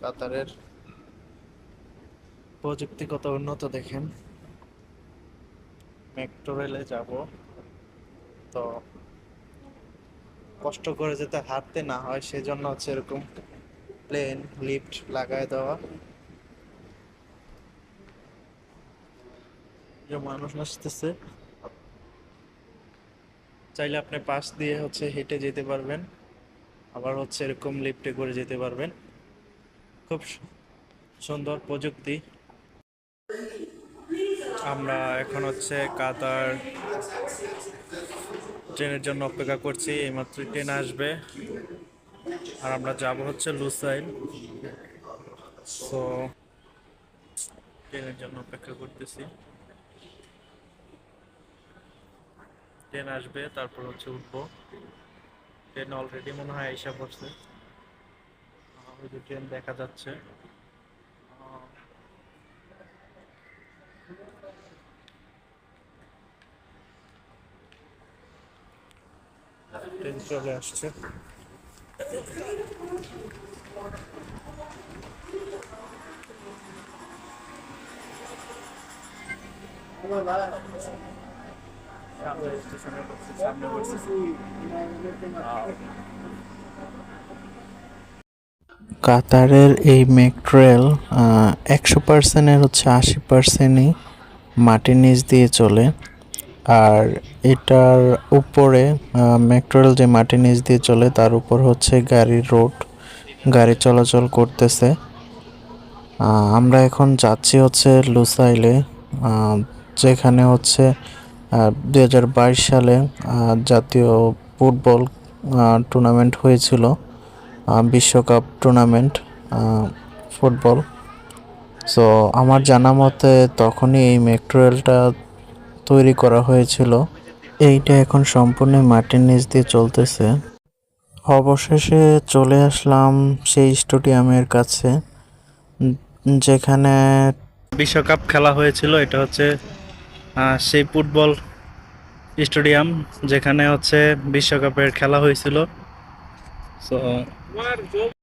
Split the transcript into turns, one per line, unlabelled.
কাতারের প্রযুক্তিগত উন্নত দেখেন। মেট্রো রেলে যাব। তো কষ্ট করে যাতে হাঁটতে না হয়, সেজন্য হচ্ছে এরকম প্লেন লিফট লাগায় দেওয়া। যে মানুষ আসতেছে। চাইলে আপনি পাশ দিয়ে হচ্ছে হেঁটে যেতে পারবেন। আবার হচ্ছে এরকম লিফটে করে যেতে পারবেন। খুব সুন্দর প্রযুক্তি। আমরা এখন হচ্ছে কাতার ট্রেনের জন্য অপেক্ষা করছি এইমাত্র ট্রেন আসবে। আর আমরা যাব হচ্ছে লুসাইল। সো ট্রেনের জন্য অপেক্ষা করতেছি। ট্রেন আসবে তারপর হচ্ছে উঠবো। ট্রেন অলরেডি মনে হয় এসে আহ, ওই যে ট্রেন দেখা যাচ্ছে। ট্রেন চলে আসছে। সামনে স্টেশনে সামনে কাতারের এই মেট্রেল একশো পার্সেন্টের হচ্ছে আশি পার্সেন্টই মাটির নিচ দিয়ে চলে। আর এটার উপরে মেট্রোরেল যে মাটির নিচ দিয়ে চলে, তার উপর হচ্ছে গাড়ির রোড, গাড়ি চলাচল করতেছে। আমরা এখন যাচ্ছি হচ্ছে লুসাইলে যেখানে হচ্ছে দু হাজার বাইশ সালে জাতীয় ফুটবল টুর্নামেন্ট হয়েছিল। বিশ্বকাপ টুর্নামেন্ট ফুটবল সো আমার জানা মতে তখনই এই মেট্রো রেলটা তৈরি করা হয়েছিল। এইটা এখন সম্পূর্ণ মাটির নিচ দিয়ে চলতেছে। অবশেষে চলে আসলাম সেই স্টেডিয়ামের কাছে, যেখানে বিশ্বকাপ খেলা হয়েছিল, এটা হচ্ছে সেই ফুটবল স্টেডিয়াম, যেখানে হচ্ছে বিশ্বকাপের খেলা হয়েছিল। সো তোমার যোগ